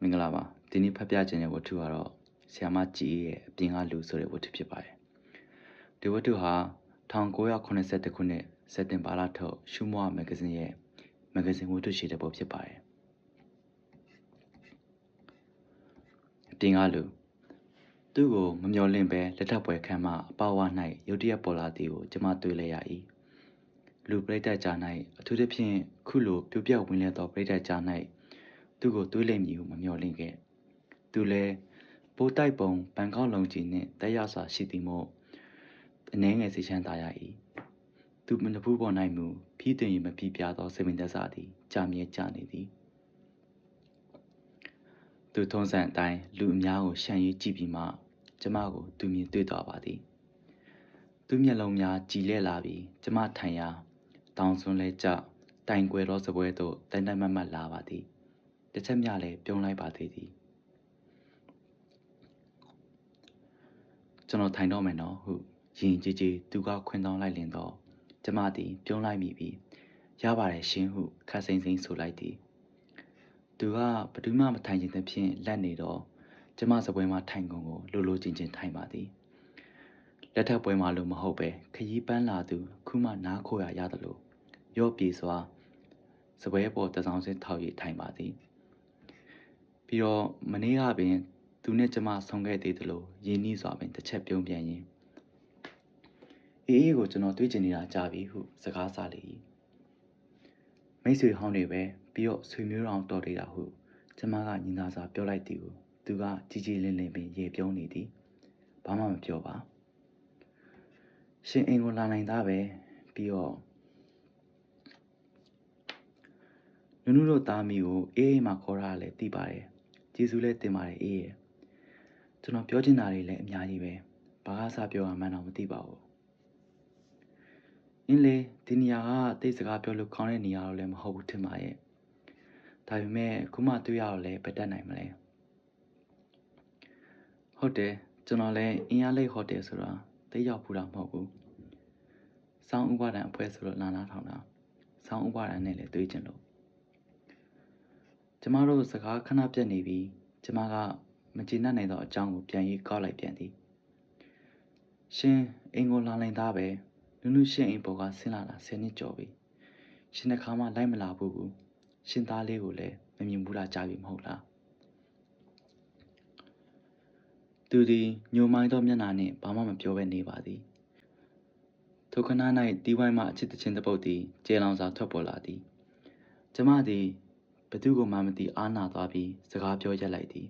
မင်္ဂလာပါဒီနေ့ဖတ်ပြခြင်းတဲ့ဝတ္ထုကတော့ဆီယာမကြည်ရဲ့အပြင်ကလူဆိုတဲ့ဝတ္ထုဖြစ်ပါတယ်ဒီဝတ္ထုဟာ1982ခုနှစ်စက်တင်ဘာလထုတ်ရှုမောမဂ္ဂဇင်းရဲ့မဂ္ဂဇင်းဝတ္ထုရှိတဲ့ပုံဖြစ်ပါတယ်အပြင်ကလူသူ့ကိုမမျော်လင့်ပဲလက်ထပ်ပွဲခန်းမှအပဝ၌ရုတ်တရက်ပေါ်လာသည်ကိုကျွန်မတွေ့လဲရ၏လူပရိသတ်ကြား၌အထူးသဖြင့်ခုလိုပြပြဝင်လဲသောပရိသတ်ကြား၌ သူ့ကိုတွေးလိမ့်မည်ဟုမမျှော်လင့်ခဲ့သူလည်းပိုးတိုက်ပုံဘန်ကောက်လုံကြီးနှင့်တက်ရစွာရှိသည်မို့အနှဲငယ်စိတ်ချမ်းသာရ၏သူမနဖူးပေါ်၌မူဖြီးတင်ရင်မပြပြသောစေမင်သက်စာသည်ကြာမြဲကြာနေသည်သူထုံးစံအတိုင်းလူအများကိုရှံ၍ကြည့်ပြီးမှကျမကိုသူမြင်တွေ့သွားပါသည်သူမျက်လုံးများကြည်လဲလာပြီးကျမထိုင်ရာတောင်စွန်းလဲကြတိုင်ကွယ်သောစပွဲသို့တိုင်တိုင်မတ်မတ်လာပါသည် တစ်ချက်မျှလည်းပြုံးလိုက်ပါသေးသည်ကျွန်တော်ထိုင်တော့မယ်နော်ဟုရင်ကြည်ကြည်သူကခွင်တောင်းလိုက်လင်တော့ကျမသည် ပြုံးလိုက်မိပြီးရပါတယ်ရှင်ဟုခါစိမ့်စိမ့်ဆိုလိုက်သည်သူကဘယ်သူမှမထိုင်ခြင်းသဖြင့်လက်နေတော့ကျမစပွဲမှာထိုင်ကုန်ကိုလိုလိုချင်းချင်းထိုင်ပါသည်လက်ထပ်ပွဲမှာလို့မဟုတ်ပဲခရီးပန်းလာသူခုမှနားခိုရရတယ်လို့ရော့ပြေစွာစပွဲပေါ်တစောင်းစင်းထောက်ရထိုင်ပါသည် ပြီးတော့မနေ့ကပင် သူနဲ့ကျမဆုံခဲ့သေးသလိုရင်းနှီးစွာပင်တစ်ချက်ပြုံးပြန်ရင်အေးအေးကိုကျွန်တော်တွေးချင်နေတာကြာပြီဟုစကားစားလေ၏မိတ်ဆွေဟောင်းတွေပဲပြီးတော့ဆွေမျိုးတော်တော်သေးတာဟုကျမကညီသာစွာပြောလိုက်သည်ကိုသူကကြီးကြီးလင်းလင်းပင်ရေပြုံးနေသည်ဘာမှမပြောပါရှင်အိမ်ကိုလာနိုင်သားပဲပြီးတော့နုနုတို့သားမီကိုအေးအေးမှခေါ်ရလဲသိပါတယ် ကျေးဇူးလည်းတင်ပါတယ်အေးရဲ့ကျွန်တော်ပြောချင်တာတွေလည်းအများကြီးပဲဘာကစားပြောရမှန်းတော့မသိပါဘူးအင်းလေဒီနေရာကတိတ်စကားပြောလို့ခေါင်းတဲ့နေရာတော့လည်းမဟုတ်ဘူးထင်ပါရဲ့ဒါပေမဲ့ခုမှတွေ့ရတော့လည်းဘယ်တက်နိုင်မလဲဟုတ်တယ်ကျွန်တော်လည်းအင်းရလိတ်ဟိုတယ်ဆိုတာတိတ်ရောက်ဖူးတာမဟုတ်ဘူးစောင်းဥပါဒံအဖွဲဆိုတော့လာလာထောင်တာစောင်းဥပါဒံနဲ့လည်းတွေးကျင်လို့ ကျမတို့စကားခဏပြတ်နေပြီးကျမကမကျေနပ်နိုင်သောအကြောင်းကိုပြန်ရေးကောက်လိုက်ပြန်သည်ရှင်အင်ကိုလာနိုင်သားပဲနုနုရှင်အိမ်ပေါ်ကဆင်းလာတာ10နှစ်ကျော်ပြီရှင်တစ်ခါမှလိုက်မလာဘူးဘူးရှင်သားလေးကိုလည်းမမြင်ဘူးလားကြားပြီမဟုတ်လားသူသည်ညိုမိုင်းသောမျက်နှာနှင့်ဘာမှမပြောဘဲနေပါသည်ထိုခဏ၌တီးဝိုင်းမှအချစ်တချင်းတပုတ်သည်ကျေလောင်စွာထွက်ပေါ်လာသည်ကျမသည် ဘသူကိုမှမသိအားနာသွားပြီးစကားပြောရက်လိုက်သည်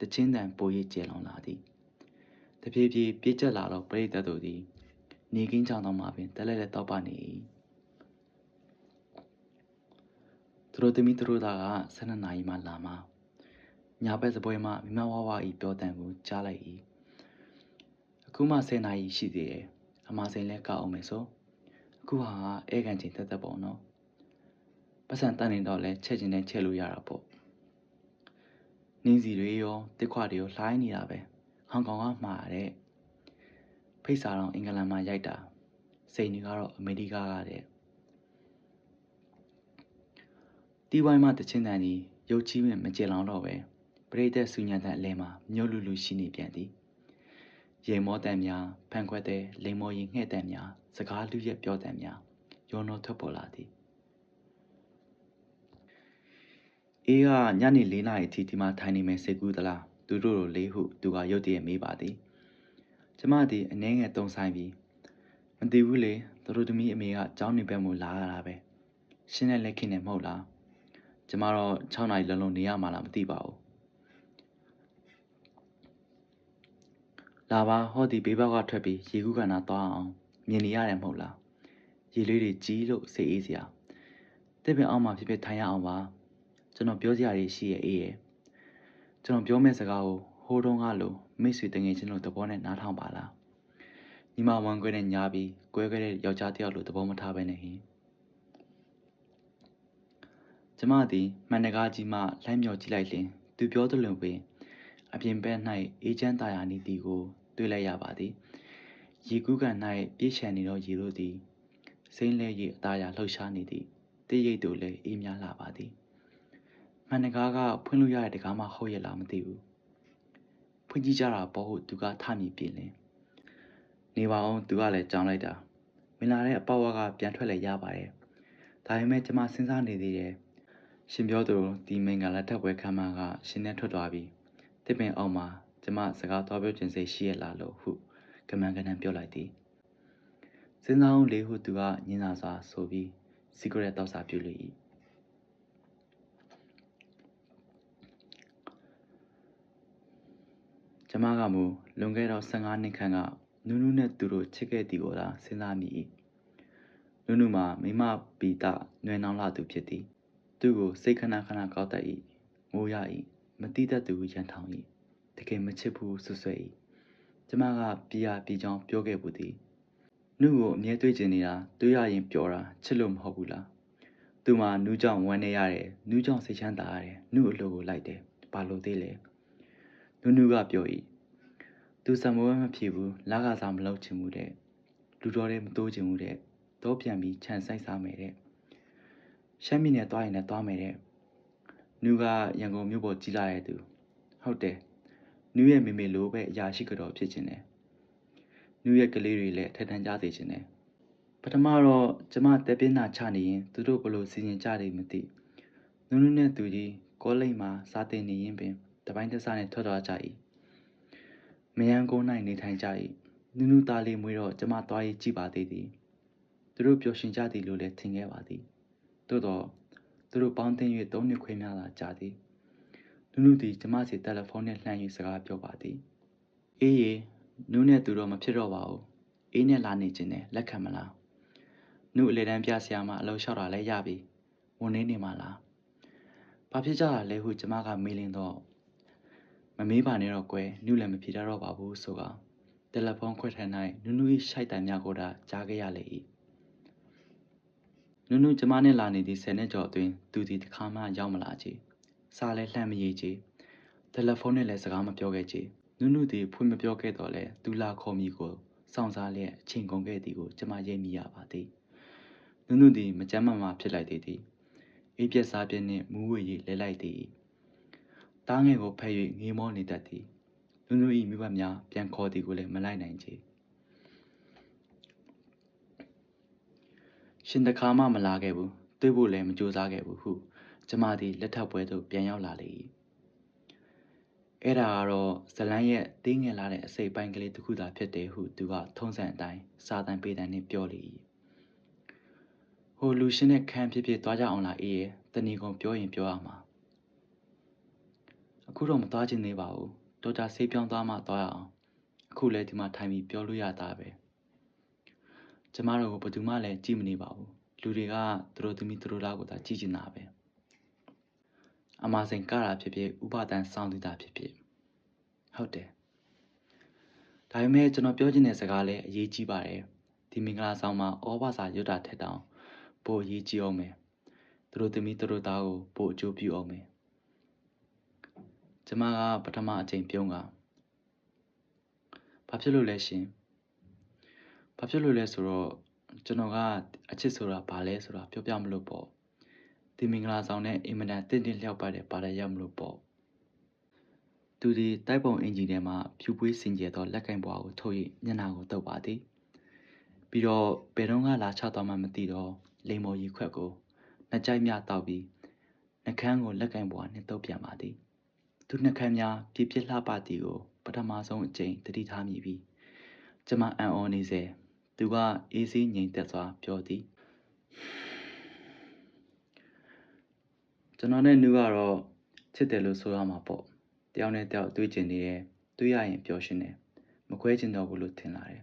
တချင်းတန်ပိုရိပ်ကျေလောင်လာသည်တဖြည်းဖြည်းပြည့်ကျက်လာသောပရိသတ်တို့သည်နေကင်းချောင်းသောမှာပင်တလဲလဲတောက်ပနေ၏သူတို့သမီးတို့သားက12နာရီမှလာမှညာဘက်စပွဲမှမိမဝါဝါဤပြောတန်ကိုကြားလိုက်၏အခုမှ10နာရီရှိသေးတယ်အမစိန်လဲကောက်အောင်မယ်ဆိုအခုဟာအဲကန်ချင်းတက်တက်ပေါ့နော် ပတ်စံတန်နေတော့လဲချက်ချင်းနဲ့ချက်လို့ရတာပေါ့နင်းစီတွေရောတစ်ခွတွေရောလှိုင်းနေတာပဲဟောင်ကောင်ကမှားတဲ့ဖိတ်စာတော့အင်္ဂလန်မှာရိုက်တာစိန်တွေကတော့အမေရိကကတဲ့တီးဝိုင်းမှတချင်းတန်ကြီးရုပ်ချီးမြင်မကြေလောင်တော့ပဲပရိသတ်ဆူညံတဲ့အလဲမှာမြို့လူလူရှိနေပြန်သည်ရေမောတန်များဖန်ခွက်တဲ့လိမ်မောရင်ငှဲ့တန်များစကားလူရက်ပြောတန်များရောနှောထွက်ပေါ်လာသည် အေးကညနေ၄နာရီအထိဒီမှာထိုင်နေမယ်စိတ်ကူးသလားသူတို့လိုလေးဟုသူကရုတ်တရက်မေးပါသည်ကျမသည်အနှဲငယ်တုံဆိုင်ပြီးမသိဘူးလေသူတို့သမီးအမေကကြောင်းနေဘက်မှလာရတာပဲရှင်းတဲ့လက်ခင်နဲ့မဟုတ်လားကျမတော့6နာရီလုံးလုံးနေရမှာလားမသိပါဘူးလာပါဟောဒီဘေးဘက်ကထွက်ပြီးရေကူးကနာသွားအောင်မြင်နေရတယ်မဟုတ်လားရေလေးတွေကြီးလို့စိတ်အေးစရာတစ်ပင်အောင်မှဖြစ်ဖြစ်ထိုင်ရအောင်ပါ ကျွန်တော်ပြောစရာတွေရှိရဲ့အေးရဲ့ကျွန်တော်ပြောမယ့်စကားကိုဟိုးတုန်းကလိုမိတ်ဆွေတငယ်ချင်းတို့သဘောနဲ့နားထောင်ပါလားညီမဝန်ခွဲနဲ့ညားပြီးကွဲခွဲတဲ့ယောက်ျားတစ်ယောက်လိုသဘောမထားပဲနဲ့ဟင်ကျမသည်မှန်တကားကြီးမှလှမ်းမြော်ကြည့်လိုက်လျင်သူပြောသလိုပင်အပြင်ဘက်၌အေးချမ်းသာယာနေသည်ကိုတွေ့လိုက်ရပါသည်ရေကူးကန်၌ပြည့်ချန်နေသောရေတို့သည်စိမ့်လဲရေအသားရာလှုပ်ရှားနေသည်တည့်ရိပ်တို့လည်းအေးမြလာပါသည် မှန်တကားကဖွင့်လို့ရတဲ့တကားမှဟုတ်ရဲ့လားမသိဘူးဖွင့်ကြည့်ကြတာပေါ့ဟုသူကထမြည်ပြင်လင်နေပါအောင်သူကလည်းကြောင်းလိုက်တာမင်လာတဲ့အပေါ့ဝါကပြန်ထွက်လဲရပါတယ်ဒါပေမဲ့ကျမစဉ်းစားနေသေးတယ်ရှင်ပြောသူဒီမင်္ဂလာတက်ပွဲခမ်းမကရှင်နဲ့ထွက်သွားပြီတစ်ပင်အောင်မှာကျမစကားတော်ပြောခြင်းစိတ်ရှိရလားလို့ဟုကမန်ကနန်ပြောလိုက်သည်စဉ်းစားအောင်လေဟုသူကညင်သာစွာဆိုပြီးစီဂရက်တောက်စာပြုလေ၏ ကျမကမူလွန်ခဲ့တော့15နှစ်ခန့်ကနူးနူးနဲ့သူတို့ချစ်ခဲ့သည်ကိုသာစဉ်းစားမိ၏နုနုမှာမိမပီတာနွယ်နောင်လာသူဖြစ်သည် သူ့ကိုစိတ်ခဏခဏကောက်တတ်၏ငိုရ၏မတိတတ်သူရန်ထောင်၏တကယ်မချစ်ဘူးဆွဆွဲ၏ကျမကပြရပြကြောင်းပြောခဲ့ဘူးသည်နုကိုအမြဲတွေ့ကျင်နေတာတွေ့ရရင်ပျော်တာချစ်လို့မဟုတ်ဘူးလားသူမှနူးကြောင့်ဝမ်းနေရတယ်နူးကြောင့်စိတ်ချမ်းသာရတယ်နုအလိုကိုလိုက်တယ်ဘာလို့သေးလဲ နုနုကပြော၏သူစံမွေးမဖြစ်ဘူးလာကစားမလုပ်ချင်ဘူးတဲ့လူတော်တဲ့မတိုးချင်ဘူးတဲ့တော့ပြန်ပြီးခြံဆိုင်စားမယ်တဲ့ရှမ်းပြည်နယ်သွားရင်လည်းသွားမယ်တဲ့နူကရန်ကုန်မြို့ပေါ်ကြီးလာတဲ့သူဟုတ်တယ်နူရဲ့မေမေလိုပဲအရာရှိကတော့ဖြစ်ချင်တယ်နူရဲ့ကလေးတွေလည်းထက်ထန်ကြစေချင်တယ်ပထမတော့ကျမတက်ပြင်းနာချနေရင်သူတို့ဘလို့စီစဉ်ကြတယ်မသိနူးနူးနဲ့သူကြီးကောလိပ်မှာစားတင်နေရင်ပင် တပိုင်းတစားနဲ့ထွက်သွားကြ၏မယန်းကုန်း၌နေထိုင်ကြ၏နူးနူးသားလေးမွေးတော့ကျမသွားရေးကြည့်ပါသေးသည်သူတို့ပျော်ရွှင်ကြသည်လို့လည်းထင်ခဲ့ပါသည်သို့တော့သူတို့ပေါင်းသင်း၍သုံးနှစ်ခွေများသာကြာသည်နုနုသည်ကျမစီတယ်လီဖုန်းနဲ့လှမ်း၍စကားပြောပါသည်အေးရေနုနဲ့သူတော့မဖြစ်တော့ပါဘူးအေးနဲ့လာနေခြင်းနဲ့လက်ခံမလားနုအလေတန်းပြဆရာမအလုပ်လျှောက်တာလည်းရပြီဝန်နေနေမှာလားဘာဖြစ်ကြတာလဲဟုကျမကမေးလင်းတော့ မမေးပါနဲ့တော့ကွယ်နုလည်းမဖြစ်တော့ပါဘူးဆိုကတယ်လီဖုန်းခွက်ထန်၌နုနု၏ရှိုက်တံများကိုသာကြားခဲ့ရလေ၏နုနုကျမနဲ့လာနေသည့်ဆယ်နှစ်ကျော်အတွင်းသူသည်တစ်ခါမှရောက်မလာချေစာလည်းလှမ်းမရေးချေတယ်လီဖုန်းနဲ့လည်းစကားမပြောခဲ့ချေနုနုသည်ဖွင့်မပြောခဲ့တော့လဲသူလာခေါ်မိကိုစောင့်စားလျက်အချိန်ကုန်ခဲ့သည်ကိုကျမရိပ်မိရပါသည်နုနုသည်မကြမ်းမမာဖြစ်လိုက်သေးသည်အေးပြက်စားပြက်နှင့်မူးဝေ၍လဲလိုက်သည် တားငယ်ကိုဖက်၍ငေးမောနေတတ်သည်နုနု၏မိဘများပြန်ခေါ်သည်ကိုလည်းမလိုက်နိုင်ချေရှင်တခါမှမလာခဲ့ဘူးတွေးဖို့လည်းမကြိုးစားခဲ့ဘူးဟုကျမသည်လက်ထပ်ပွဲသို့ပြန်ရောက်လာလေ၏အဲ့ဒါကတော့ဇလန်းရဲ့တင်းငယ်လာတဲ့အစိပ်ပိုင်းကလေးတစ်ခုသာဖြစ်တယ်ဟုသူကထုံးစံအတိုင်းစာတန်ပေးတန်နဲ့ပြောလေ၏ဟိုလူရှင်နဲ့ခန်းဖြစ်ဖြစ်သွားကြအောင်လားအေးရဲ့တဏီကုံပြောရင်ပြောရမှာ အခုတော့မသွားချင်သေးပါဘူးဒေါက်တာဆေးပြောင်းသွားမှသွားရအောင်အခုလည်းဒီမှာထိုင်ပြီးပြောလို့ရတာပဲကျမတို့ကိုဘယ်သူမှလည်းကြည့်မနေပါဘူးလူတွေကသူတို့သမီးသူတို့သားကိုသာကြည့်ချင်တာပဲအမစိန်ကတာဖြစ်ဖြစ်ဥပဒံစောင်းသူတာဖြစ်ဖြစ်ဟုတ်တယ်ဒါပေမဲ့ကျွန်တော်ပြောချင်တဲ့စကားလည်းအရေးကြီးပါတယ်ဒီမင်္ဂလာဆောင်မှာဩဘာသာရွတ်တာထက်တောင်ပိုအရေးကြီးအောင်မယ်သူတို့သမီးသူတို့သားကိုပိုအကျိုးပြုအောင်မယ် ကျမကပထမအချိန်ပြုံးကဘာဖြစ်လို့လဲရှင်ဘာဖြစ်လို့လဲဆိုတော့ကျွန်တော်ကအချစ်ဆိုတာဘာလဲဆိုတာပြောပြမလို့ပေါ့ဒီမင်္ဂလာဆောင်နဲ့အင်မတန်တင့်တင့်လျောက်ပါတဲ့ပါရရမလို့ပေါ့သူဒီတိုက်ပုံအင်ဂျင်ထဲမှာဖြူပွေးစင်ကြယ်သောလက်ကင်ပွားကိုထုတ်၍မျက်နှာကိုတုပ်ပါသည်ပြီးတော့ဘယ်တော့မှလာချသွားမှမသိတော့လိမ်မော်ရီခွက်ကိုနှစ်ကြိုက်မြတောက်ပြီးနှကန်းကိုလက်ကင်ပွားနဲ့တုပ်ပြန်ပါသည် သူနှကန်းများပြည့်ပြည့်လှပသည်ကိုပထမဆုံးအကြိမ်တတိထားမိပြီးကျမအံ့ဩနေစေသူကအေးဆေးငြိမ်သက်စွာပြောသည်ကျွန်တော်နဲ့နူကတော့ချစ်တယ်လို့ဆိုရမှာပေါ့တယောက်နဲ့တယောက်တွေ့ကျင်နေတယ်တွေ့ရရင်ပျော်ရွှင်တယ်မခွဲချင်တော့ဘူးလို့ထင်လာတယ်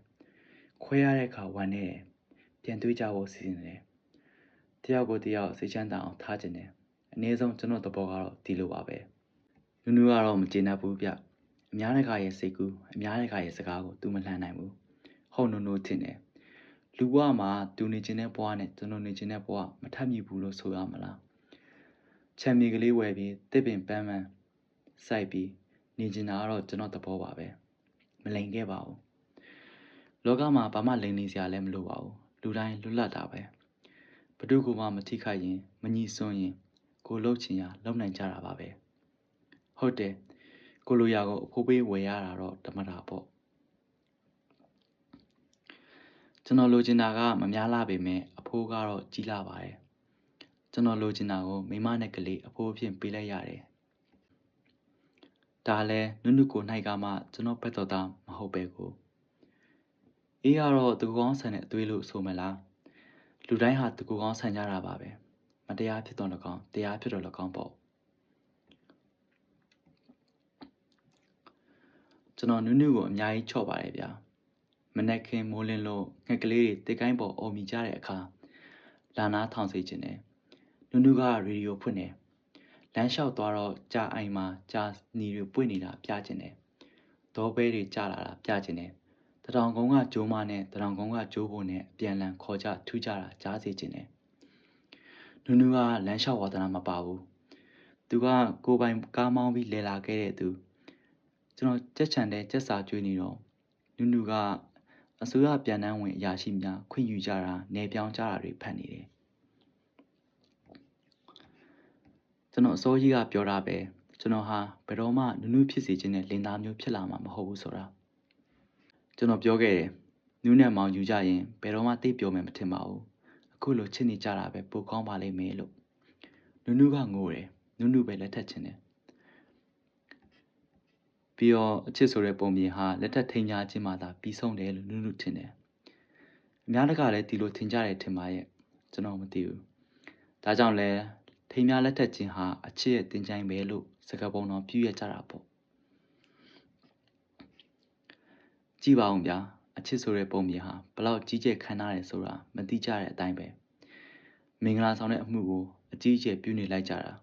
ခွဲရတဲ့အခါဝမ်းနေတယ်ပြန်တွေ့ကြဖို့စီစဉ်တယ်တယောက်ကိုတယောက်စိတ်ချမ်းသာအောင်ထားကျင်တယ်အနည်းဆုံးကျွန်တော်သဘောကတော့ဒီလိုပါပဲ နူးနူးကတော့မကျေနပ်ဘူးဗျအများတကာရဲ့စိတ်ကူးအများတကာရဲ့စကားကို तू မလှမ်းနိုင်ဘူးဟုတ်နုံနုံထင်တယ်လူဘဝမှာသူနေခြင်းတဲ့ဘဝနဲ့ကျွန်တော်နေခြင်းတဲ့ဘဝမထပ်မိဘူးလို့ဆိုရမလားချမ်းမြေကလေးဝယ်ပြီးတစ်ပင်ပန်းပန်းစိုက်ပြီးနေကျင်တာကတော့ကျွန်တော်သဘောပါပဲမလိန်ခဲ့ပါဘူးလောကမှာဘာမှလိန်နေစရာလည်းမလိုပါဘူးလူတိုင်းလွတ်လပ်တာပဲဘ누구မှမထိခိုက်ရင်မညီစွန်းရင် ကိုလှုပ်ချင်ရလုံနိုင်ကြတာပါပဲ ဟုတ်တယ်ကိုလိုရာကိုအဖိုးပေးဝယ်ရတာတော့ဓမ္မတာပေါ့ကျွန်တော်လိုချင်တာကမများလာပေမဲ့အဖိုးကတော့ကြီးလာပါတယ်ကျွန်တော်လိုချင်တာကိုမိမနဲ့ကလေးအဖိုးအဖြစ်ပေးလိုက်ရတယ်ဒါလည်းနုနုကိုနိုင်ကမှကျွန်တော်ဘက်တော်သားမဟုတ်ပဲကိုအေးကတော့သူကောင်းဆန်တဲ့အသွေးလို့ဆိုမလားလူတိုင်းဟာသူကိုကောင်းဆန်ကြတာပါပဲမတရားဖြစ်တော့၎င်းတရားဖြစ်တော့၎င်းပေါ့ ကျွန်တော်နုနုကိုအများကြီးချော့ပါတယ်ဗျာမနက်ခင်းမိုးလင်းလို့ငှက်ကလေးတွေတိတ်ကိုင်းပေါ်အုံမိကြတဲ့အခါလာနာထောင်စေခြင်းနဲ့နုနုကရေဒီယိုဖွင့်နေလမ်းလျှောက်သွားတော့ကြာအိမ်မှာကြာနီတွေပွင့်နေတာပြခြင်းနဲ့ဒေါ်ပဲတွေကြာလာတာပြခြင်းနဲ့တထောင်ကုန်းကဂျိုးမနဲ့တထောင်ကုန်းကဂျိုးဖို့နဲ့အပြန်လန်ခေါ်ကြထူးကြတာကြားစေခြင်းနဲ့နုနုကလမ်းလျှောက်ဝါသနာမပါဘူးသူကကိုပိုင်ကားမောင်းပြီးလဲလာခဲ့တဲ့သူ ကျွန်တော်ကြက်ချန်တဲ့ကြက်စာကျွေးနေတော့နုနုကအစိုးရပြန်တန်းဝင်အရာရှိများခွင့်ယူကြတာနေပြောင်းကြတာတွေဖတ်နေတယ်ကျွန်တော်အစိုးရကပြောတာပဲကျွန်တော်ဟာဘယ်တော့မှနုနုဖြစ်စေခြင်းနဲ့လင်သားမျိုးဖြစ်လာမှာမဟုတ်ဘူးဆိုတာကျွန်တော်ပြောခဲ့တယ်နုနဲ့မောင်ယူကြရင်ဘယ်တော့မှတိတ်ပြောမယ်မထင်ပါဘူးအခုလိုချစ်နေကြတာပဲပိုကောင်းပါလိမ့်မယ်လို့နုနုကငိုတယ်နုနုပဲလက်ထက်ခြင်းတယ် ပြီးတော့အချစ်ဆိုတဲ့ပုံပြင်ဟာလက်ထက်ထိန်ညာခြင်းမှသာပြီးဆုံးတယ်လို့နုနုထင်တယ်အများတကလည်းဒီလိုထင်ကြတယ်ထင်ပါရဲ့ကျွန်တော်မသိဘူးဒါကြောင့်လဲထိန်များလက်ထက်ခြင်းဟာအချစ်ရဲ့တင်ကြိုင်ပဲလို့စကားပုံတော်ပြည့်ရကြတာပေါ့ကြည့်ပါဦးဗျာအချစ်ဆိုတဲ့ပုံပြင်ဟာဘလောက်ကြီးကျယ်ခမ်းနားတယ်ဆိုတာမသိကြတဲ့အတိုင်းပဲမင်္ဂလာဆောင်တဲ့အမှုကိုအကြီးအကျယ်ပြုနေလိုက်ကြတာ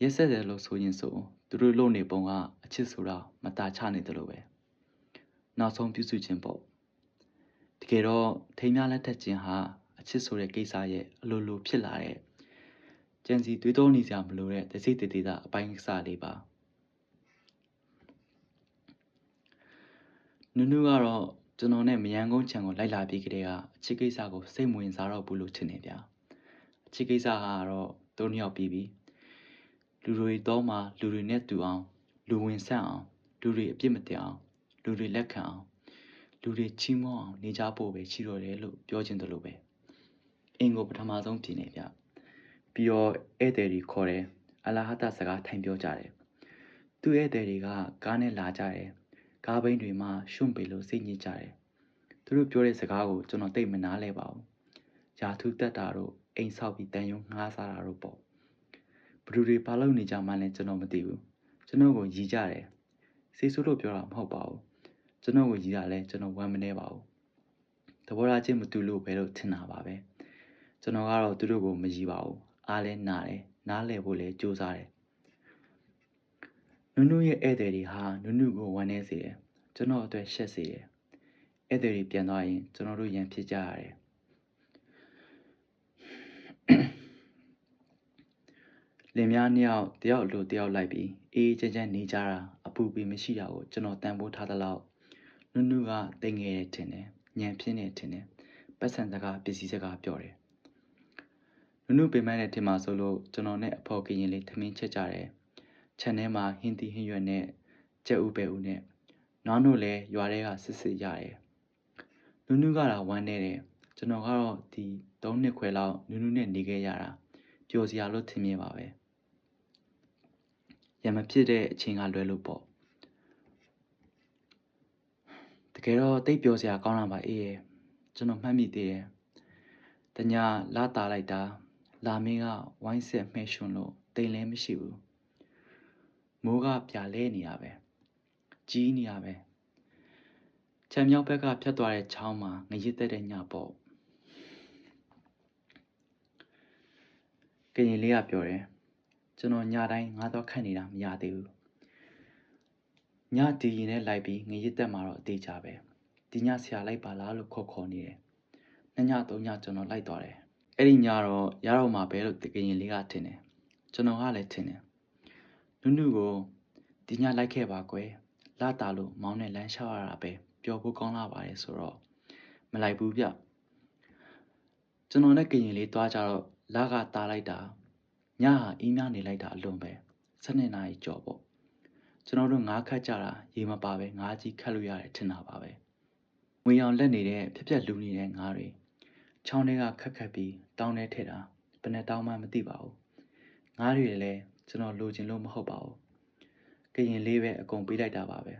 ရက်ဆက်တယ်လို့ဆိုရင်ဆိုသူတို့လုပ်နေပုံက အချစ်ဆိုတာမตาချနေတယ်လို့ပဲနောက်ဆုံးပြုစုခြင်းပေါ့တကယ်တော့ထိမ်းများလက်ထက်ခြင်းဟာအချစ်ဆိုတဲ့ကိစ္စရဲ့အလိုလိုဖြစ်လာတဲ့ကြံစီတွေးတောနေစရာမလိုတဲ့တစိတ်တသေးတာအပိုင်းအစလေးပါနုနုကတော့ကျွန်တော်နဲ့မယန်းကုန်းချံကိုလိုက်လာပြီးကတည်းကအချစ်ကိစ္စကိုစိတ်ဝင်စားတော့ဘူးလို့ထင်နေဗျာအချစ်ကိစ္စကတော့တုံးယောက်ပြီးပြီလူတွေတော့မှလူတွေနဲ့တူအောင် လူဝင်ဆန့်အောင်လူတွေအပြစ်မတင်အောင်လူတွေလက်ခံအောင်လူတွေချီးမွမ်းအောင်နေကြဖို့ပဲရှိတော့တယ်လို့ပြောချင်တယ်လို့ပဲအင်ကိုပထမဆုံးပြင်နေဗျပြီးတော့ဧည့်သည်တွေခေါ်တယ်အလာဟတစကားထိုင်ပြောကြတယ်သူဧည့်သည်တွေကကားနဲ့လာကြတယ်ကားဘိန်းတွေမှာရှုံပေလို့စိတ်ညစ်ကြတယ်သူတို့ပြောတဲ့စကားကိုကျွန်တော်သိမနားလဲပါဘူးယာထုတက်တာတို့အိမ်ဆောက်ပြီးတန်ယုံငှားစားတာတို့ပေါ့ဘသူတွေဘာလုပ်နေကြမှန်းလဲကျွန်တော်မသိဘူး ကျွန်တော်ကိုရည်ကြတယ်စိတ်ဆိုးလို့ပြောတာမဟုတ်ပါဘူးကျွန်တော်ကိုရည်တာလဲကျွန်တော်ဝမ်းမနေပါဘူးသဘောထားချင်းမတူလို့ပဲလို့ထင်တာပါပဲကျွန်တော်ကတော့သူတို့ကိုမရည်ပါဘူးအားလဲနာတယ်နားလဲဖို့လဲစူးစမ်းတယ်နုနုရဲ့ဧည့်သည်တွေဟာနုနုကိုဝမ်းနေစေတယ်ကျွန်တော်အတွက်ရှက်စေတယ်ဧည့်သည်တွေပြန်သွားရင်ကျွန်တော်တို့ရန်ဖြစ်ကြရတယ်လင်များနှစ်ယောက်တယောက်လိုတယောက်လိုက်ပြီး အေးချမ်းချမ်းနေကြတာအပူပီမရှိတာကိုကျွန်တော်တန်ဖိုးထားသလောက်နုနုကတိတ်ငယ်တယ်ထင်တယ်ညံပြင်းနေထင်တယ်ပတ်စံစကားပစ္စည်းစကားပြောတယ်နုနုပင်မနဲ့ထင်မှာဆိုလို့ကျွန်တော်နဲ့အဖော်ကရင်လေးထမင်းချက်ကြတယ်ခြံထဲမှာဟင်းတီဟင်းရွက်နဲ့ကြက်ဥပဲဥနဲ့နောင်တို့လည်းရွာထဲကစစ်စစ်ရတယ်နုနုကလာဝမ်းနေတယ်ကျွန်တော်ကတော့ဒီ၃နှစ်ခွဲလောက်နုနုနဲ့နေခဲ့ရတာပျော်စရာလို့ထင်မြင်ပါပဲ ရမဖြစ်တဲ့အချိန်ကလွဲလို့ပေါ့တကယ်တော့တိတ်ပျော်စရာကောင်းတာပါအေးရဲ့ကျွန်တော်မှတ်မိသေးတယ်တညာလာတာလိုက်တာလာမင်းကဝိုင်းဆက်မှဲ့ရှင်လို့တိမ်လဲမရှိဘူးမိုးကပြာလဲနေရပဲကြီးနေရပဲခြံမြောက်ဘက်ကဖြတ်သွားတဲ့ချောင်းမှာငရစ်သက်တဲ့ညပေါ့ကရင်လေးကပြောတယ် ကျွန်တော်ညတိုင်းငါးတော့ခတ်နေတာမရသေးဘူးညဒီရင်နဲ့လိုက်ပြီးငရစ်သက်မှာတော့အသေးချပဲဒီညဆရာလိုက်ပါလားလို့ခေါ်ခေါ်နေတယ်နှစ်ညသုံးညကျွန်တော်လိုက်သွားတယ်အဲ့ဒီညတော့ရတော့မှာပဲလို့ကရင်လေးကထင်တယ်ကျွန်တော်ကလည်းထင်တယ်နုနုကိုဒီညလိုက်ခဲ့ပါကွယ်လာတာလို့မောင်းနဲ့လမ်းလျှောက်ရတာပဲပျော်ဖို့ကောင်းလာပါတယ်ဆိုတော့မလိုက်ဘူးဗျကျွန်တော်နဲ့ကရင်လေးတွားကြတော့လာကတားလိုက်တာ ညဟာအီးများနေလိုက်တာအလွန်ပဲ7နာရီကျော်ပေါ့ကျွန်တော်တို့ငါးခတ်ကြတာရေမပါပဲငါးကြီးခတ်လို့ရတယ်ထင်တာပါပဲငွေရောင်လက်နေတဲ့ဖြက်ဖြက်လူနေတဲ့ငါးတွေချောင်းတွေကခက်ခက်ပြီးတောင်းထဲထည့်တာဘယ်နဲ့တောင်းမှမသိပါဘူးငါးတွေလည်းကျွန်တော်လိုချင်လို့မဟုတ်ပါဘူးကရင်လေးပဲအကုန်ပေးလိုက်တာပါပဲ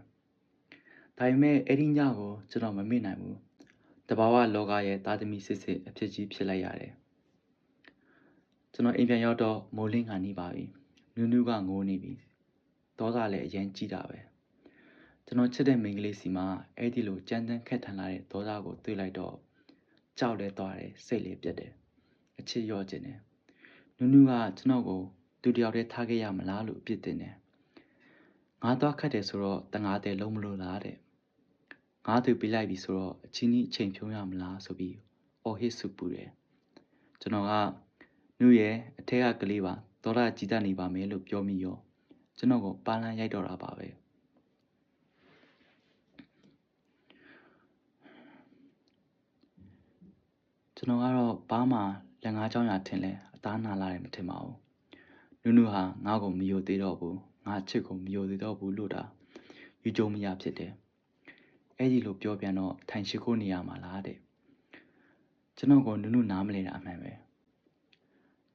ဒါပေမဲ့အဲ့ဒီညကိုကျွန်တော်မမေ့နိုင်ဘူးတဘာဝလောကရဲ့တာသမီစစ်စစ်အဖြစ်ကြီးဖြစ်လိုက်ရတယ် ကျွန်တော်အိမ်ပြန်ရောက်တော့မိုးလင်းခါနေပါပြီနူးနူးကငိုးနေပြီဒေါသလည်းအရင်ကြီးတာပဲကျွန်တော်ချစ်တဲ့မိန်းကလေးစီမှာအဲ့ဒီလိုကြမ်းတမ်းခက်ထန်လာတဲ့ဒေါသကိုတွေ့လိုက်တော့ကြောက်လဲသွားတယ်စိတ်လည်းပြတ်တယ်အချစ်ရော့ကျင်တယ်နူးနူးကကျွန်တော်ကိုသူတယောက်တည်းထားခဲ့ရမလားလို့အပြစ်တင်တယ်ငါသွားခတ်တယ်ဆိုတော့တငါတဲ့လုံးမလို့လားတဲ့ငါသူပြလိုက်ပြီဆိုတော့အချင်းကြီးအချိန်ဖြုံးရမလားဆိုပြီးအော်ဟစ်ဆူပူတယ်ကျွန်တော်က နူးရဲ့အထက်ကကလေးပါဒေါသကြည်တတ်နေပါမယ်လို့ပြောမိရောကျွန်တော်ကိုပါလန်းရိုက်တော့တာပါပဲကျွန်တော်ကတော့ဘာမှလက်ငါးချောင်းရထင်လဲအသားနာလာတယ်မထင်ပါဘူးနုနုဟာငါ့ကိုမယိုသေးတော့ဘူးငါချစ်ကိုမယိုသေးတော့ဘူးလို့တာယူကြုံမရဖြစ်တယ်အဲ့ဒီလိုပြောပြန်တော့ထိုင်ရှိခိုးနေရမှာလားတဲ့ကျွန်တော်ကနုနုနားမလဲတာအမှန်ပဲ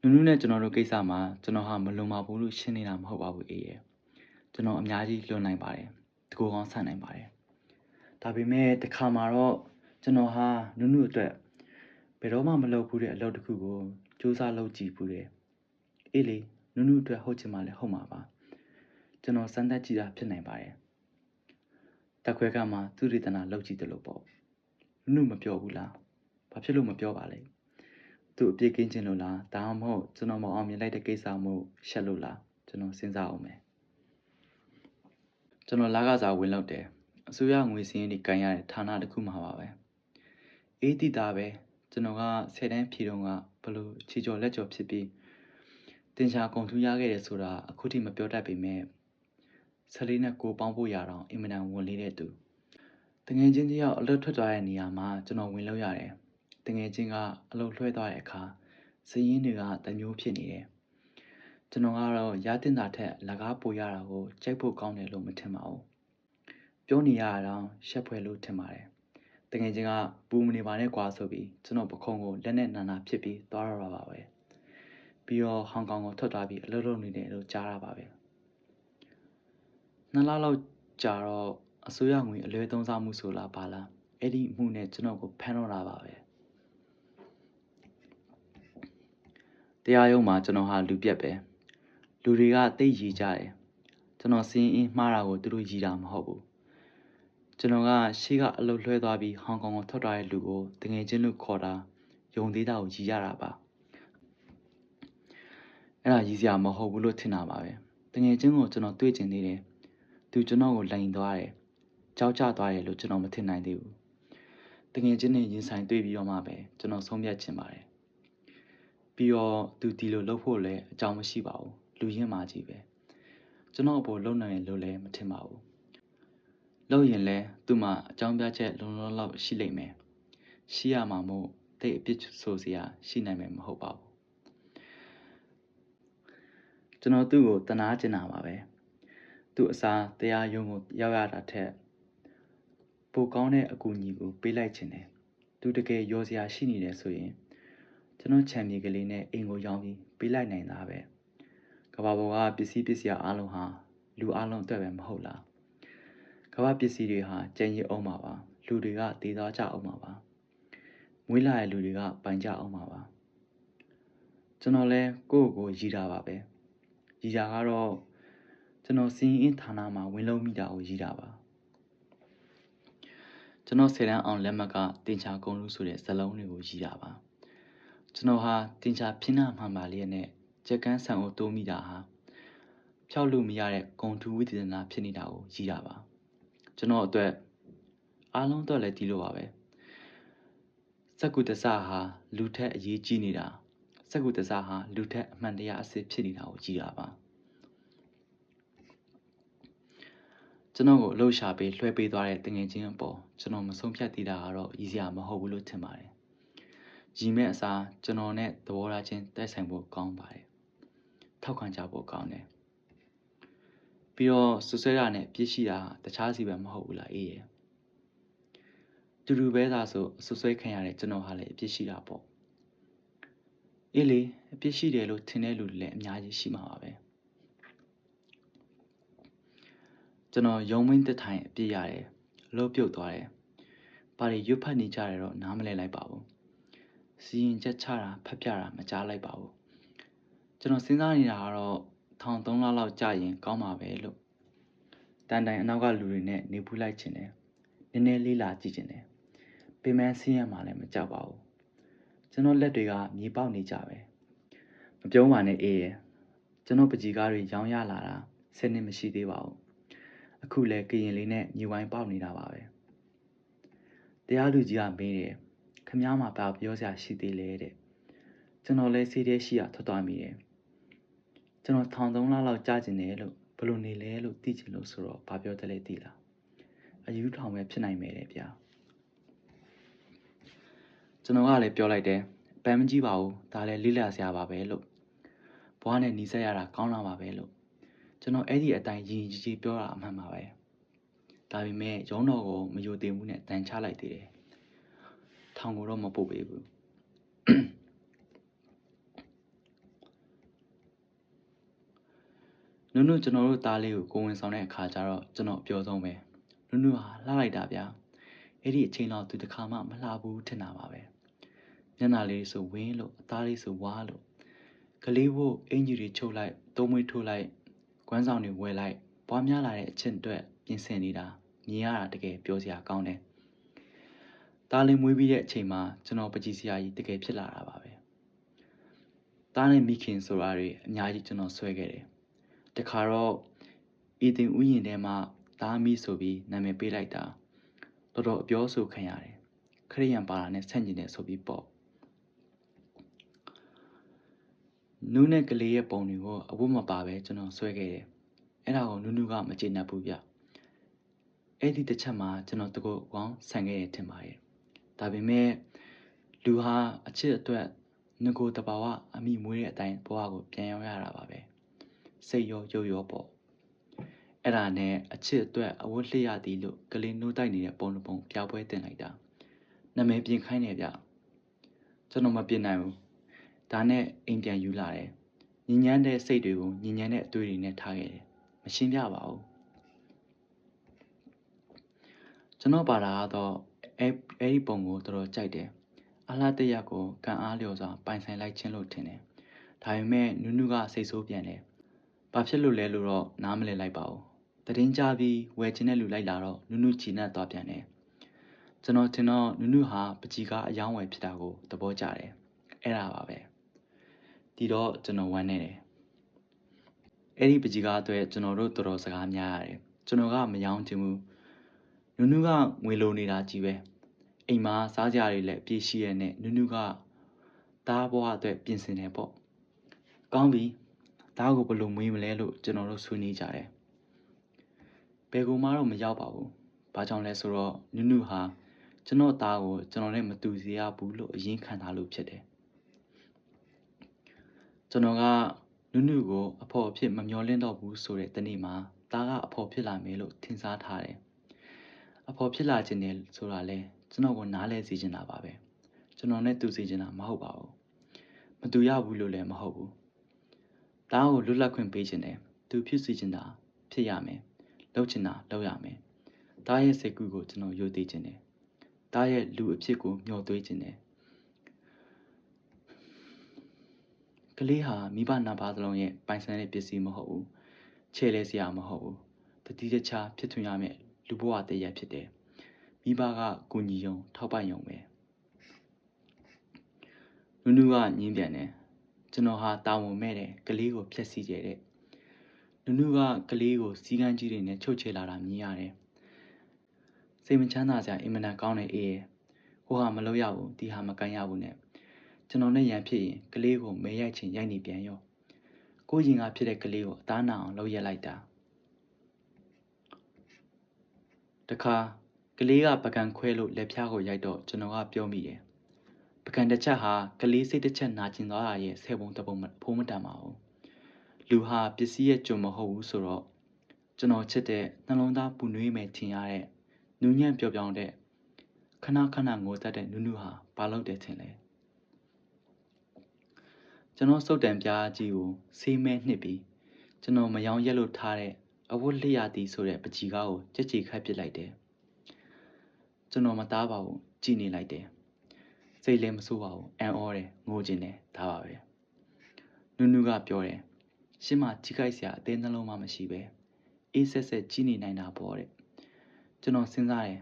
နုနုနဲ့ကျွန်တော်တို့ကိစ္စမှာကျွန်တော်ဟာမလွန်ပါဘူးလို့ရှင်းနေတာမဟုတ်ပါဘူးအေးရဲ့ကျွန်တော်အများကြီးလွန်နိုင်ပါတယ်တကူကောင်းဆန်နိုင်ပါတယ်ဒါပေမဲ့တခါမှာတော့ကျွန်တော်ဟာနုနုအတွက်ဘယ်တော့မှမလုပ်ဘူးတဲ့အလုပ်တစ်ခုကိုစူးစမ်းလုပ်ကြည့်ဘူးတယ်အေးလေနုနုအတွက်ဟုတ်ချင်မှလည်းဟုတ်မှာပါကျွန်တော်စမ်းသပ်ကြည့်တာဖြစ်နိုင်ပါတယ်တက်ခွဲကမှသူရိတနာလုပ်ကြည့်တယ်လို့ပေါ့နုနုမပြောဘူးလားဘာဖြစ်လို့မပြောပါလဲ သူအပြစ်ကင်းခြင်းလို့လားဒါမှမဟုတ်ကျွန်တော်မအောင်မြင်လိုက်တဲ့ကိစ္စမို့ရှက်လို့လားကျွန်တော်စဉ်းစားအောင်မယ်ကျွန်တော်လာကစားဝင်လောက်တယ်အစိုးရငွေစင်းတွေကန်ရတဲ့ဌာနတစ်ခုမှာပါပဲအေးတိတာပဲကျွန်တော်ကဆယ်တန်းဖြေတော့ကဘလို့ခြေကျော်လက်ကျော်ဖြစ်ပြီးတင်ချာကုန်ထူးရခဲ့တယ်ဆိုတာအခုထိမပြောတတ်ပေမဲ့ဆလေးနဲ့ကိုပေါင်းဖို့ရတော့အင်မတန်ဝန်လေးတဲ့သူတငယ်ချင်းတယောက်အလွတ်ထွက်သွားတဲ့နေရာမှာကျွန်တော်ဝင်လောက်ရတယ် တငယ်ချင်းကအလုပ်လွှဲသွားတဲ့အခါစည်ရင်းတွေကတမျိုးဖြစ်နေတယ်ကျွန်တော်ကတော့ရတင်တာထက်လကားပိုရတာကိုကြိုက်ဖို့ကောင်းတယ်လို့မထင်ပါဘူးပြောနေရတော့ရှက်ဖွယ်လို့ထင်ပါတယ်တကယ်ချင်းကပူမနေပါနဲ့ကွာဆိုပြီးကျွန်တော်ပခုံးကိုလက်နဲ့နာနာဖြစ်ပြီးသွားရတာပါပဲပြီးတော့ဟောင်ကောင်ကိုထွက်သွားပြီးအလုပ်လုပ်နေတယ်လို့ကြားရပါပဲနှစ်လလောက်ကြာတော့အစိုးရငွေအလွဲသုံးစားမှုဆိုလားပါလားအဲ့ဒီမှုနဲ့ကျွန်တော်ကိုဖမ်းတော့တာပါပဲ တရားရုံးမှာကျွန်တော်ဟာလူပြက်ပဲလူတွေကတိတ်ရီကြတယ်ကျွန်တော်စင်းအင်းမှားတာကိုသူတို့ရီတာမဟုတ်ဘူးကျွန်တော်ကရှေ့ကအလုပ်လွှဲသွားပြီးဟောင်ကောင်ကိုထွက်သွားတဲ့လူကိုတငယ်ချင်းလို့ခေါ်တာယုံသေးတာကိုရီရတာပါအဲ့ဒါရီစရာမဟုတ်ဘူးလို့ထင်တာပါပဲတငယ်ချင်းကိုကျွန်တော်တွေ့ကျင်သေးတယ်သူကျွန်တော်ကိုလိန်သွားတယ်ကြောက်ကြသွားတယ်လို့ကျွန်တော်မထင်နိုင်သေးဘူးတငယ်ချင်းနဲ့ရင်ဆိုင်တွေ့ပြီးတော့မှပဲကျွန်တော်ဆုံးဖြတ်ချင်ပါတယ် ပြီးတော့သူဒီလိုလုပ်ဖို့လည်းအကြောင်းမရှိပါဘူးလူရင်းမာကြီးပဲကျွန်တော်အပေါ်လုံနိုင်လို့လည်းမထင်ပါဘူးလုပ်ရင်လည်းသူ့မှာအကြောင်းပြချက်လုံလုံလောက်ရှိလိမ့်မယ်ရှိရမှာမို့တိတ်အပြစ်ဆိုစရာရှိနိုင်မယ်မဟုတ်ပါဘူးကျွန်တော်သူ့ကိုတနာကျင်တာပါပဲသူ့အစားတရားရုံးကိုရောက်ရတာထက်ပိုကောင်းတဲ့အကူအညီကိုပေးလိုက်ခြင်းတယ်သူတကယ်ရောစရာရှိနေတယ်ဆိုရင် ကျွန်တော်ချန်ပီယံကလေးနဲ့အိမ်ကိုရောင်းပြီးပေးလိုက်နိုင်တာပဲကဘာပေါ်ကပစ္စည်းပစ္စည်းအားလုံးဟာလူအားလုံးအတွက်ပဲမဟုတ်လားကဘာပစ္စည်းတွေဟာကြံရည်အောင်ပါပါလူတွေကတည်သားကြအောင်ပါပါမွေးလာတဲ့လူတွေကပိုင်ကြအောင်ပါပါကျွန်တော်လဲကိုယ့်ကိုယ်ရည်တာပါပဲရည်တာကတော့ကျွန်တော်စီးအင်းဌာနမှာဝင်လုံးမိတာကိုရည်တာပါကျွန်တော်ဆယ်တန်းအောင်လက်မှတ်ကတင်ချာကုန်လို့ဆိုတဲ့ဇလုံးတွေကိုရည်တာပါ ကျွန်တော်ဟာတင်ချာဖိနာမှန်ပါလျက်နဲ့ကြက်ကန်းဆန်ကိုတိုးမိတာဟာဖြောက်လို့မရတဲ့ဂုံထူဝိသေသနာဖြစ်နေတာကိုရည်တာပါကျွန်တော်အတွက်အားလုံးတော့လည်းဒီလိုပါပဲစက္ကုတစဟာလူထက်အရေးကြီးနေတာစက္ကုတစဟာလူထက်အမှန်တရားအစစ်ဖြစ်နေတာကိုကြည်တာပါကျွန်တော်ကိုအလုပ်ရှာပေးလွှဲပေးသွားတဲ့တငယ်ချင်းအပေါ်ကျွန်တော်မဆုံးဖြတ်သေးတာကတော့ရည်စရာမဟုတ်ဘူးလို့ထင်ပါတယ်။ ရည်မဲ့အစားကျွန်တော်နဲ့သဘောထားချင်းတိုက်ဆိုင်ဖို့ကောင်းပါတယ်ထောက်ခံကြဖို့ကောင်းတယ်ပြီးတော့ဆွဆွဲတာနဲ့ပြစ်ရှိတာတခြားစီပဲမဟုတ်ဘူးလားအေးရတူတူပဲသာဆိုဆွဆွဲခံရတဲ့ကျွန်တော်ဟာလည်းအပြစ်ရှိတာပေါ့အေးလေအပြစ်ရှိတယ်လို့ထင်တဲ့လူတွေလည်းအများကြီးရှိမှာပါပဲကျွန်တော်ယုံမင်းတက်ထိုင်အပြစ်ရတယ်အလုပ်ပြုတ်သွားတယ်ဘာတွေရွတ်ဖတ်နေကြတယ်တော့နားမလဲလိုက်ပါဘူး စီရင်ချက်ချတာဖတ်ပြတာမကြားလိုက်ပါဘူးကျွန်တော်စဉ်းစားနေတာကတော့ထောင်3လလောက်ကြာရင်ကောင်းမှာပဲလို့တန်တိုင်အနောက်ကလူတွေနဲ့နေပူးလိုက်ခြင်းတယ်နည်းနည်းလေးလာကြည့်ခြင်းတယ်ပင်မဆင်းရမှလည်းမကြောက်ပါဘူးကျွန်တော်လက်တွေကမြေပေါက်နေကြပဲမပြုံးပါနဲ့အေးရယ်ကျွန်တော်ပကြီကားတွေရောင်းရလာတာဆယ်နှစ်မရှိသေးပါဘူးအခုလဲကရင်လေးနဲ့မြေဝိုင်းပေါက်နေတာပါပဲတရားလူကြီးကမေးတယ် ခမားမှာပါပြောစရာရှိသေးလေတဲ့ကျွန်တော်လဲစိတ်ထဲရှိရထွက်သွားမိတယ်ကျွန်တော်ထောင်သုံးလလောက်ကြာကျင်တယ်လို့ဘလို့နေလဲလို့သိချင်လို့ဆိုတော့ဘာပြောတယ်လဲသိလားအယူထောင်ပဲဖြစ်နိုင်မယ်တဲ့ဗျာကျွန်တော်ကလည်းပြောလိုက်တယ်ပန်းမကြည့်ပါဘူးဒါလည်းလိလဆရာပါပဲလို့ဘွားနဲ့ညီဆက်ရတာကောင်းလာပါပဲလို့ကျွန်တော်အဲ့ဒီအတိုင်းရင်ကြီးကြီးပြောတာအမှန်ပါပဲဒါပေမဲ့ရုံးတော်ကိုမယိုသေးဘူးနဲ့တန်ချလိုက်သေးတယ် ထောင်ကိုတော့မပုတ်ပေးဘူးနုနုကျွန်တော်တို့သားလေးကိုကိုဝင်ဆောင်တဲ့အခါကျတော့ကျွန်တော်အပြောဆုံးပဲနုနုဟာလှလိုက်တာဗျာအဲ့ဒီအချိန်တော့သူတခါမှမလှဘူးထင်တာပါပဲမျက်နှာလေးဆိုဝင်းလို့အသားလေးဆိုဝါလို့ကလေးဖို့အင်ဂျီတွေချုပ်လိုက်သုံးမွေးထိုးလိုက်ကွမ်းဆောင်တွေဝယ်လိုက်ပွားများလာတဲ့အချက်အတွက်ပြင်ဆင်နေတာမြင်ရတာတကယ်ပြောစရာကောင်းတယ်။ သားလေးမွေးပြီးတဲ့အချိန်မှာကျွန်တော်ပကြီးစရာကြီးတကယ်ဖြစ်လာတာပါပဲ။သားနဲ့မိခင်ဆိုတာတွေအများကြီးကျွန်တော်ဆွဲခဲ့တယ်။တခါတော့ဤတင်ဥယျင်ထဲမှာသားမိဆိုပြီးနာမည်ပေးလိုက်တာတော်တော်အပြောဆိုခံရတယ်။ခရိယံပါတာနဲ့ဆန့်ကျင်တယ်ဆိုပြီးပေါ့နူးနဲ့ကလေးရဲ့ပုံတွေကိုအဝတ်မပါပဲကျွန်တော်ဆွဲခဲ့တယ်။အဲ့ဒါကိုနူးနူးကမကျေနပ်ဘူးဗျ။အဲ့ဒီတစ်ချက်မှာကျွန်တော်တကုတ်ကောင်းဆန်ခဲ့တယ်ထင်ပါတယ်။ ဒါပေမဲ့လူဟာအချစ်အတွက်ငကိုတဘာဝအမိမွေးတဲ့အတိုင်းဘဝကိုပြန်ရောက်ရတာပါပဲ။စိတ်ရောရုပ်ရောပေါ့။အဲ့ဒါနဲ့အချစ်အတွက်အဝတ်လျှက်ရသည်လို့ကလေးနှိုးတိုက်နေတဲ့ပုံတစ်ပုံပြပွဲတင်လိုက်တာ။နာမည်ပြင်ခိုင်းတယ်ဗျ။ကျွန်တော်မပြင်နိုင်ဘူးဒါနဲ့အိမ်ပြန်ယူလာတယ်။ညဉ့်ညမ်းတဲ့စိတ်တွေကိုညဉ့်ညမ်းတဲ့အတွေ့တွေနဲ့ထားခဲ့တယ်။မရှင်းပြပါဘူး။ကျွန်တော်ပါတာကတော့ အဲအဲ့ဒီပုံကိုတော်တော်ကြိုက်တယ်။အလားတရကိုကံအားလျော်စွာပိုင်ဆိုင်လိုက်ခြင်းလို့ထင်တယ်။ဒါပေမဲ့နုနုကစိတ်ဆိုးပြန်တယ်။ဘာဖြစ်လို့လဲလို့တော့နားမလည်လိုက်ပါဘူး။တရင်ကြပြီးဝယ်ခြင်းတဲ့လူလိုက်လာတော့နုနုချီနှက်သွားပြန်တယ်။ကျွန်တော်ထင်တော့နုနုဟာပကြီးကားအယောင်းဝယ်ဖြစ်တာကိုသဘောကျတယ်။အဲ့ဒါပါပဲ။ဒီတော့ကျွန်တော်ဝမ်းနေတယ်အဲ့ဒီပကြီးကားအတွက်ကျွန်တော်တို့တော်တော်စကားများရတယ်ကျွန်တော်ကမယောင်းချင်ဘူးနုနုကငွေလိုနေတာကြီးပဲ အိမ်မှာစားကြရည်လည်းအပြည့်ရှိရနဲ့နုနုကတားဘွားအတွက်ပြင်ဆင်တယ်ပေါ့ကောင်းပြီတားကိုဘယ်လိုမွေးမလဲလို့ကျွန်တော်တို့ဆွေးနွေးကြတယ်ဘယ်ကူမှတော့မရောက်ပါဘူးဘာကြောင့်လဲဆိုတော့နုနုဟာကျွန်တော်သားကိုကျွန်တော်နဲ့မတူစေရဘူးလို့အရင်ခံထားလို့ဖြစ်တယ်ကျွန်တော်ကနုနုကိုအဖော်အဖြစ်မမျောလင့်တော့ဘူးဆိုတဲ့တနေ့မှာသားကအဖော်ဖြစ်လာမယ်လို့ထင်စားထားတယ်။အဖော်ဖြစ်လာခြင်းနဲ့ဆိုတာလဲ ကျွန်တော်ကိုနားလဲစေချင်တာပါပဲ။ကျွန်တော်နဲ့တူစေချင်တာမဟုတ်ပါဘူး။မတူရဘူးလို့လည်းမဟုတ်ဘူး။သားကိုလွတ်လပ်ခွင့်ပေးခြင်းနဲ့သူဖြစ်စေချင်တာဖြစ်ရမယ်။လုပ်ချင်တာလုပ်ရမယ်။သားရဲ့စိတ်ကူးကိုကျွန်တော်ယုံသိခြင်းနဲ့သားရဲ့လူအဖြစ်ကိုမျှော်သွေးခြင်းနဲ့ကလေးဟာမိဘနှစ်ပါးစလုံးရဲ့ပိုင်ဆိုင်တဲ့ပစ္စည်းမဟုတ်ဘူးချဲလဲစရာမဟုတ်ဘူးတတိတခြားဖြစ်ထွန်းရမယ့်လူဘဝတည်းရဖြစ်တယ် မိဘကကူညီယုံ ထောက်ပံ့ယုံပဲနုနုကညင်းပြန်တယ်ကျွန်တော်ဟာတာဝန်မဲ့တယ်ကလေးကိုဖျက်ဆီးကြတဲ့နုနုကကလေးကိုစီကန်းကြီးတွေနဲ့ချုပ်ချယ်လာတာမြင်ရတယ်စိတ်မချမ်းသာစရာအင်မတန်ကောင်းတဲ့အေးဟိုဟာမလုပ်ရဘူးဒီဟာမကန်ရဘူးနဲ့ကျွန်တော်နဲ့ရန်ဖြစ်ရင်ကလေးကိုမဲရိုက်ချင်ရိုက်နေပြန်ရောကိုရင်ကဖြစ်တဲ့ကလေးကိုအသားနာအောင်လှုပ်ရက်လိုက်တာတခါ ကလေးကပကံခွဲလို့လက်ဖြားကိုရိုက်တော့ကျွန်တော်ကပြောမိတယ်ပကံတစ်ချက်ဟာကလေးစိတ်တစ်ချက်နာကျင်သွားတာရဲ့ဆယ်ပုံတစ်ပုံဖိုးမတန်ပါဘူးလူဟာပစ္စည်းရဲ့ကြုံမဟုတ်ဘူးဆိုတော့ကျွန်တော်ချစ်တဲ့နှလုံးသားပူနွေးမယ်ထင်ရတဲ့နူးညံ့ပျော်ပြောင်တဲ့ခဏခဏငိုတတ်တဲ့နုနုဟာဘာလုပ်တယ်ထင်လဲကျွန်တော်စုတ်တံပြားကြီးကိုဆေးမဲနှစ်ပြီးကျွန်တော်မယောင်ရက်လို့ထားတဲ့အဝတ်လျက်သည်ဆိုတဲ့ပကြီကားကိုကြက်ကြီခတ်ပစ်လိုက်တယ် ကျွန်တော်မသားပါဘူးကြည်နေလိုက်တယ်စိတ်လည်းမဆိုးပါဘူးအန်အောတယ်ငိုကျင်တယ်ဒါပါပဲနုနုကပြောတယ်ရှင်းမကြီးခိုက်စရာအသေးနှလုံးမှမရှိပဲအေးဆက်ဆက်ကြီးနေနိုင်တာပေါ့တဲ့ကျွန်တော်စဉ်းစားတယ်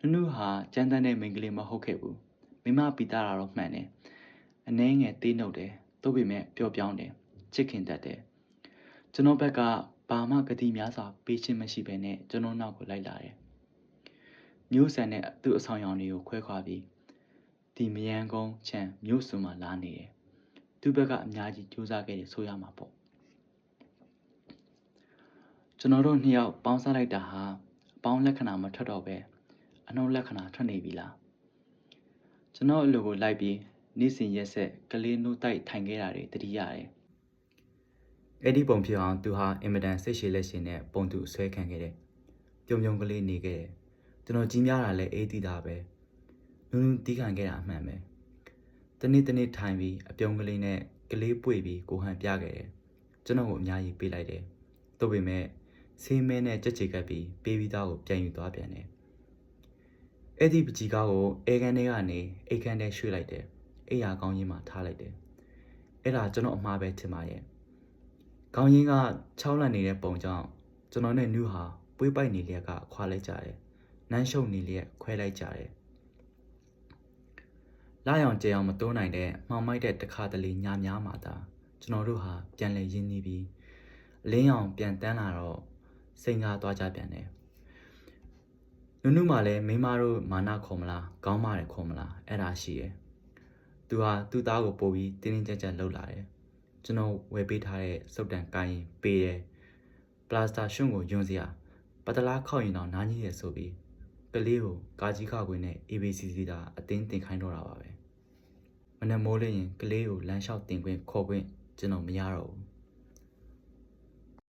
နုနုဟာကြမ်းတမ်းတဲ့မိန်းကလေးမဟုတ်ခဲ့ဘူးမိမပီတာတာတော့မှန်တယ်အနှဲငယ်သေးနှုတ်တယ်သို့ပေမဲ့ပျော့ပြောင်းတယ်ချစ်ခင်တတ်တယ်ကျွန်တော်ဘက်ကဘာမှဂတိများစွာပေးခြင်းမရှိဘဲနဲ့ကျွန်တော်နောက်ကိုလိုက်လာတယ် မျိုးဆန်တဲ့သူ့အဆောင်ရောင်တွေကိုခွဲခွာပြီးဒီမယန်းကုန်းချန်မြို့စုံမှာလာနေတယ်သူ့ဘက်ကအများကြီးစူးစမ်းခဲ့တယ်ဆိုရမှာပေါ့ကျွန်တော်တို့နှစ်ယောက်ပေါင်းစားလိုက်တာဟာအပေါင်းလက္ခဏာမထွက်တော့ပဲအနှုတ်လက္ခဏာထွက်နေပြီလားကျွန်တော်အလိုကိုလိုက်ပြီးနေ့စဉ်ရက်ဆက်ကလေးနှုတ်တိုက်ထိုင်ခဲ့တာတွေတတိရတယ်အဲ့ဒီပုံဖြစ်အောင်သူဟာအင်မတန်စိတ်ရှည်လက်ရှင်နဲ့ပုံသူဆွဲခံခဲ့တယ်ပြုံပြုံကလေးနေခဲ့တယ် ကျွန်တော်ကြီးများတာလည်းအေးသီးတာပဲနူးနူးတီးခံခဲ့တာအမှန်ပဲတနေ့တနေ့ထိုင်ပြီးအပြုံးကလေးနဲ့ကလေးပွေပြီးကိုဟန်ပြခဲ့တယ်ကျွန်တော်ကိုအများကြီးပေးလိုက်တယ်သို့ပေမဲ့ဆေးမဲနဲ့ကြက်ချေကပ်ပြီးပေးပြီးသားကိုပြန်ယူသွားပြန်တယ်အဲ့ဒီပကြီးကားကိုအဲကန်ထဲကနေအိတ်ခမ်းထဲရွှေ့လိုက်တယ်အိယာကောင်းကြီးမှာထားလိုက်တယ်အဲ့ဒါကျွန်တော်အမှားပဲထင်ပါရဲ့ကောင်းကြီးက6လန့်နေတဲ့ပုံကြောင့်ကျွန်တော်နဲ့နူးဟာပွေးပိုက်နေလျက်ကခွာလိုက်ကြတယ် နမ်းရှုပ်နေလျက်ခွဲလိုက်ကြတယ်လာရောင်ကြဲအောင်မတိုးနိုင်တဲ့မှောင်မိုက်တဲ့တခါတလေညများမှသာကျွန်တော်တို့ဟာပြန်လည်ရင်းနှီးပြီးအလင်းအောင်ပြန်တန်းလာတော့စိန်ကားသွားကြပြန်တယ်နုနုမှလည်းမိမတို့မာနခေါ်မလားကောင်းမတယ်ခေါ်မလားအဲ့ဒါရှိတယ်သူဟာသူ့သားကိုပို့ပြီးတင်းတင်းကြပ်ကြပ်လှုပ်လာတယ်ကျွန်တော်ဝယ်ပေးထားတဲ့စုပ်တံကိုင်းပေးတယ်ပလာစတာရှွန့်ကိုယွန်းစရာပတလားခောက်ရင်တော့နားကြီးရဆိုပြီး ကလေးကိုကာကြီးခခွင်းနဲ့ ABCC တာအတင်းတင်ခိုင်းတော့တာပါပဲမနက်မိုးလင်းရင်ကလေးကိုလမ်းလျှောက်တင်ခွင့်ခေါ်ခွင့်ကျွန်တော်မရတော့ဘူး